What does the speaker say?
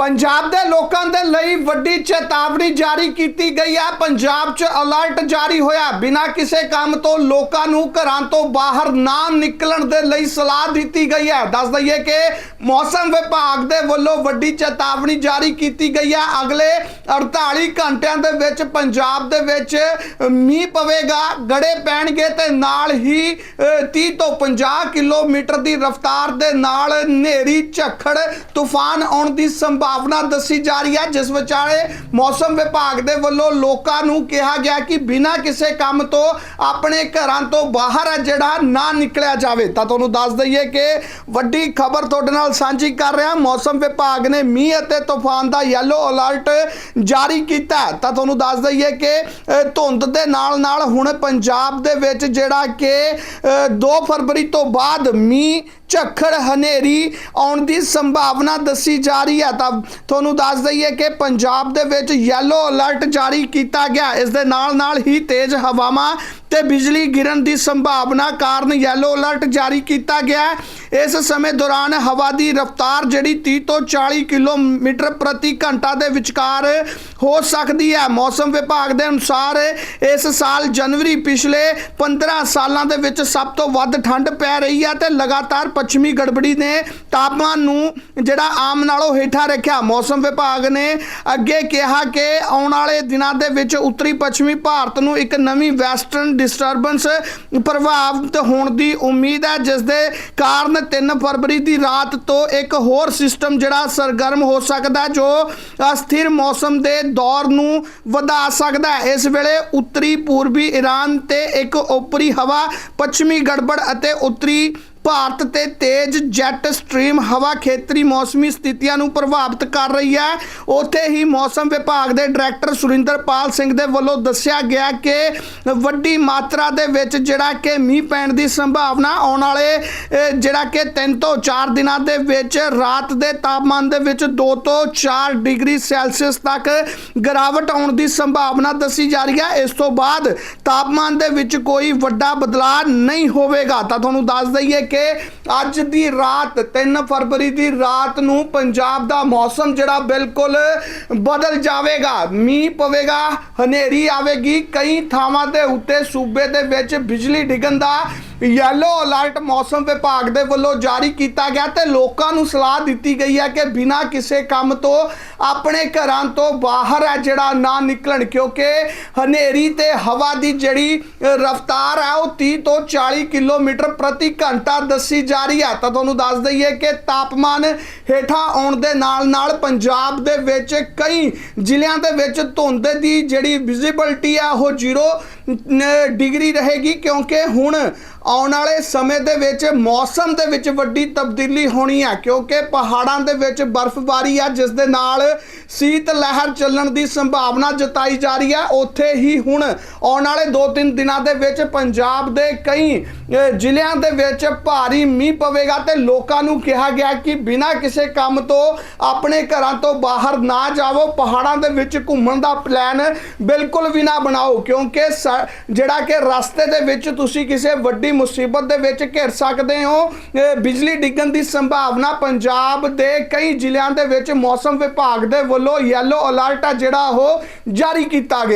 ਪੰਜਾਬ ਦੇ ਲੋਕਾਂ ਦੇ ਲਈ ਵੱਡੀ ਚੇਤਾਵਨੀ ਜਾਰੀ ਕੀਤੀ ਗਈ ਹੈ। ਪੰਜਾਬ 'ਚ ਅਲਰਟ ਜਾਰੀ ਹੋਇਆ। ਬਿਨਾਂ ਕਿਸੇ ਕੰਮ ਤੋਂ ਲੋਕਾਂ ਨੂੰ ਘਰਾਂ ਤੋਂ ਬਾਹਰ ਨਾ ਨਿਕਲਣ ਦੇ ਲਈ ਸਲਾਹ ਦਿੱਤੀ ਗਈ ਹੈ। ਦੱਸ ਦਈਏ ਕਿ ਮੌਸਮ ਵਿਭਾਗ ਦੇ ਵੱਲੋਂ ਵੱਡੀ ਚੇਤਾਵਨੀ ਜਾਰੀ ਕੀਤੀ ਗਈ ਹੈ। ਅਗਲੇ 48 ਘੰਟਿਆਂ ਦੇ ਵਿੱਚ ਪੰਜਾਬ ਦੇ ਵਿੱਚ ਮੀਂਹ ਪਵੇਗਾ ਗੜੇ ਪੈਣਗੇ ਤੇ ਨਾਲ ਹੀ ਅ, 30 ਤੋਂ 50 ਕਿਲੋਮੀਟਰ ਦੀ ਰਫ਼ਤਾਰ ਦੇ ਨਾਲ ਹਨੇਰੀ ਝੱਖੜ ਤੂਫਾਨ ਆਉਣ ਦੀ ਸੰਭਾਵਨਾ ਦੱਸੀ ਜਾ ਰਹੀ ਹੈ ਜਿਸ ਵਿਚਾਲੇ ਮੌਸਮ ਵਿਭਾਗ ਦੇ ਵੱਲੋਂ ਲੋਕਾਂ ਨੂੰ ਕਿਹਾ ਗਿਆ ਕਿ ਬਿਨਾਂ ਕਿਸੇ ਕੰਮ ਤੋਂ ਆਪਣੇ ਘਰਾਂ ਤੋਂ ਬਾਹਰ ਜਿਹੜਾ ਨਾ ਨਿਕਲਿਆ ਜਾਵੇ। ਤਾਂ ਤੁਹਾਨੂੰ ਦੱਸ ਦਈਏ ਕਿ ਵੱਡੀ ਖਬਰ ਤੁਹਾਡੇ ਨਾਲ ਸਾਂਝੀ ਕਰ ਰਿਹਾ ਮੌਸਮ ਵਿਭਾਗ ਨੇ ਮੀਂਹ ਅਤੇ ਤੂਫਾਨ ਦਾ ਯੈਲੋ ਅਲਰਟ ਜਾਰੀ ਕੀਤਾ ਤਾਂ ਤੁਹਾਨੂੰ ਦੱਸ ਦਈਏ ਕਿ ਧੁੰਦ ਦੇ ਨਾਲ ਨਾਲ ਹੁਣ ਪੰਜਾਬ ਦੇ ਵਿੱਚ ਜਿਹੜਾ ਕਿ ਅ, 2 ਫਰਵਰੀ ਤੋਂ ਬਾਅਦ ਮੀਂਹ ਝੱਖੜ ਹਨੇਰੀ ਆਉਣ ਦੀ ਸੰਭਾਵਨਾ ਦੱਸੀ ਜਾ ਰਹੀ ਹੈ। ਤਾਂ ਤੁਹਾਨੂੰ ਦੱਸ ਦਈਏ ਕਿ ਪੰਜਾਬ ਦੇ ਵਿੱਚ ਯੈਲੋ ਅਲਰਟ ਜਾਰੀ ਕੀਤਾ ਗਿਆ। ਇਸ ਦੇ ਨਾਲ ਨਾਲ ਹੀ ਤੇਜ਼ ਹਵਾਵਾਂ ਤੇ ਬਿਜਲੀ ਗਿਰਨ ਦੀ ਸੰਭਾਵਨਾ ਕਾਰਨ ਯੈਲੋ ਅਲਰਟ ਜਾਰੀ ਕੀਤਾ ਗਿਆ ਹੈ। ਇਸ ਸਮੇਂ ਦੌਰਾਨ ਹਵਾ ਦੀ ਰਫ਼ਤਾਰ ਜਿਹੜੀ 30 ਤੋਂ 40 ਕਿਲੋਮੀਟਰ ਪ੍ਰਤੀ ਘੰਟਾ ਦੇ ਵਿਚਕਾਰ ਹੋ ਸਕਦੀ ਹੈ ਮੌਸਮ ਵਿਭਾਗ ਦੇ ਅਨੁਸਾਰ ਇਸ ਸਾਲ ਜਨਵਰੀ ਪਿਛਲੇ 15 ਸਾਲਾਂ ਦੇ ਵਿੱਚ ਸਭ ਤੋਂ ਵੱਧ ਠੰਡ ਪੈ ਰਹੀ ਹੈ ਤੇ ਲਗਾਤਾਰ ਪੱਛਮੀ ਗੜਬੜੀ ਨੇ ਤਾਪਮਾਨ ਨੂੰ ਜਿਹੜਾ ਆਮ ਨਾਲੋਂ ਹੇਠਾਂ ਰੱਖਿਆ ਮੌਸਮ ਵਿਭਾਗ ਨੇ ਅੱਗੇ ਕਿਹਾ ਕਿ ਆਉਣ ਵਾਲੇ ਦਿਨਾਂ ਦੇ ਵਿੱਚ ਉੱਤਰੀ ਪੱਛਮੀ ਭਾਰਤ ਨੂੰ ਇੱਕ ਨਵੀਂ ਵੈਸਟਰਨ ਡਿਸਟਰਬੈਂਸ ਪ੍ਰਭਾਵਿਤ ਹੋਣ ਦੀ ਉਮੀਦ ਹੈ, ਜਿਸ ਦੇ ਕਾਰਨ 3 ਫਰਵਰੀ ਦੀ ਰਾਤ ਤੋਂ ਇੱਕ ਹੋਰ ਸਿਸਟਮ ਜਿਹੜਾ ਸਰਗਰਮ ਹੋ ਸਕਦਾ ਜੋ ਅਸਥਿਰ ਮੌਸਮ ਦੇ ਦੌਰ ਨੂੰ ਵਧਾ ਸਕਦਾ ਹੈ। ਇਸ ਵੇਲੇ ਉੱਤਰੀ ਪੂਰਬੀ ਈਰਾਨ ਤੇ ਇੱਕ ਉੱਪਰੀ ਹਵਾ, ਪੱਛਮੀ ਗੜਬੜ ਅਤੇ ਉੱਤਰੀ ਭਾਰਤ ਤੇ ਤੇਜ਼ ਜੈਟ ਸਟ੍ਰੀਮ ਹਵਾ ਖੇਤਰੀ ਮੌਸਮੀ ਸਥਿਤੀਆਂ ਨੂੰ ਪ੍ਰਭਾਵਿਤ ਕਰ ਰਹੀ ਹੈ। ਉੱਥੇ ਹੀ ਮੌਸਮ ਵਿਭਾਗ ਦੇ ਡਾਇਰੈਕਟਰ ਸੁਰਿੰਦਰਪਾਲ ਸਿੰਘ ਦੇ ਵੱਲੋਂ ਦੱਸਿਆ ਗਿਆ ਕਿ ਵੱਡੀ ਮਾਤਰਾ ਦੇ ਵਿੱਚ ਜਿਹੜਾ ਕਿ ਮੀਂਹ ਪੈਣ ਦੀ ਸੰਭਾਵਨਾ ਆਉਣ ਵਾਲੇ ਜਿਹੜਾ ਕਿ 3 ਤੋਂ 4 ਦਿਨਾਂ ਦੇ ਵਿੱਚ ਰਾਤ ਦੇ ਤਾਪਮਾਨ ਦੇ ਵਿੱਚ 2 ਤੋਂ 4 ਡਿਗਰੀ ਸੈਲਸੀਅਸ ਤੱਕ ਗਿਰਾਵਟ ਆਉਣ ਦੀ ਸੰਭਾਵਨਾ ਦੱਸੀ ਜਾ ਰਹੀ ਹੈ। ਇਸ ਤੋਂ ਬਾਅਦ ਤਾਪਮਾਨ ਦੇ ਵਿੱਚ ਕੋਈ ਵੱਡਾ ਬਦਲਾਅ ਨਹੀਂ ਹੋਵੇਗਾ। ਤਾਂ ਤੁਹਾਨੂੰ ਦੱਸ ਦਈਏ ਕਿ ਅੱਜ ਦੀ ਰਾਤ 3 ਫਰਵਰੀ ਦੀ ਰਾਤ ਨੂੰ ਪੰਜਾਬ ਦਾ ਮੌਸਮ ਜਿਹੜਾ ਬਿਲਕੁਲ ਬਦਲ ਜਾਵੇਗਾ, ਮੀਂਹ ਪਵੇਗਾ, ਹਨੇਰੀ ਆਵੇਗੀ, ਕਈ ਥਾਵਾਂ ਦੇ ਉੱਤੇ ਸੂਬੇ ਦੇ ਵਿੱਚ ਬਿਜਲੀ ਡਿੱਗਣ ਦਾ ਯੈਲੋ ਅਲਰਟ ਮੌਸਮ ਵਿਭਾਗ ਦੇ ਵੱਲੋਂ ਜਾਰੀ ਕੀਤਾ ਗਿਆ ਤੇ ਲੋਕਾਂ ਨੂੰ ਸਲਾਹ ਦਿੱਤੀ ਗਈ ਹੈ ਕਿ ਬਿਨਾਂ ਕਿਸੇ ਕੰਮ ਤੋਂ ਆਪਣੇ ਘਰਾਂ ਤੋਂ ਬਾਹਰ ਹੈ ਜਿਹੜਾ ਨਾ ਨਿਕਲਣ, ਕਿਉਂਕਿ ਹਨੇਰੀ ਤੇ ਹਵਾ ਦੀ ਜਿਹੜੀ ਰਫ਼ਤਾਰ ਹੈ ਉਹ 30 ਤੋਂ 40 ਕਿਲੋਮੀਟਰ ਪ੍ਰਤੀ ਘੰਟਾ ਦੱਸੀ ਜਾ ਰਹੀ ਹੈ। ਤਾਂ ਤੁਹਾਨੂੰ ਦੱਸ ਦਈਏ ਕਿ ਤਾਪਮਾਨ ਹੇਠਾਂ ਆਉਣ ਦੇ ਨਾਲ ਨਾਲ ਪੰਜਾਬ ਦੇ ਵਿੱਚ ਕਈ ਜ਼ਿਲ੍ਹਿਆਂ ਦੇ ਵਿੱਚ ਧੁੰਦ ਦੀ ਜਿਹੜੀ ਵਿਜ਼ਿਬਿਲਟੀ ਆ ਉਹ ਜ਼ੀਰੋ ਡਿਗਰੀ ਰਹੇਗੀ ਕਿਉਂਕਿ ਹੁਣ ਆਉਣ ਵਾਲੇ ਸਮੇਂ ਦੇ ਵਿੱਚ, ਮੌਸਮ ਦੇ ਵਿੱਚ ਵੱਡੀ ਤਬਦੀਲੀ ਹੋਣੀ ਹੈ, ਕਿਉਂਕਿ ਪਹਾੜਾਂ ਦੇ ਵਿੱਚ ਬਰਫ਼ਬਾਰੀ ਆ, ਜਿਸ ਦੇ ਨਾਲ ਸੀਤ ਲਹਿਰ ਚੱਲਣ ਦੀ ਸੰਭਾਵਨਾ ਜਤਾਈ ਜਾ ਰਹੀ ਹੈ। ਉੱਥੇ ਹੀ ਹੁਣ ਆਉਣ ਵਾਲੇ 2-3 ਦਿਨਾਂ ਦੇ ਵਿੱਚ ਪੰਜਾਬ ਦੇ ਕਈ ਜ਼ਿਲ੍ਹਿਆਂ ਦੇ ਵਿੱਚ ਭਾਰੀ ਮੀਂਹ ਪਵੇਗਾ ਤੇ ਲੋਕਾਂ ਨੂੰ ਕਿਹਾ ਗਿਆ ਕਿ ਬਿਨਾਂ ਕਿਸੇ ਕੰਮ ਤੋਂ ਆਪਣੇ ਘਰਾਂ ਤੋਂ ਬਾਹਰ ਨਾ ਜਾਵੋ। ਪਹਾੜਾਂ ਦੇ ਵਿੱਚ ਘੁੰਮਣ ਦਾ ਪਲਾਨ ਬਿਲਕੁਲ ਵੀ ਨਾ ਬਣਾਓ, ਕਿਉਂਕਿ ਸ- ਜਿਹੜਾ ਕਿ ਰਸਤੇ ਦੇ ਵਿੱਚ ਤੁਸੀਂ ਕਿਸੇ ਵੱਡੀ ਮੁਸੀਬਤ ਦੇ ਵਿੱਚ ਘਿਰ ਸਕਦੇ ਹੋ। ਬਿਜਲੀ ਡਿੱਗਣ ਦੀ ਸੰਭਾਵਨਾ ਪੰਜਾਬ ਦੇ ਕਈ ਜ਼ਿਲ੍ਹਿਆਂ ਦੇ ਵਿੱਚ ਮੌਸਮ ਵਿਭਾਗ ਦੇ ਵੱਲੋਂ ਯੈਲੋ ਅਲਰਟ ਆ ਜਿਹੜਾ ਉਹ ਜਾਰੀ ਕੀਤਾ ਗਿਆ।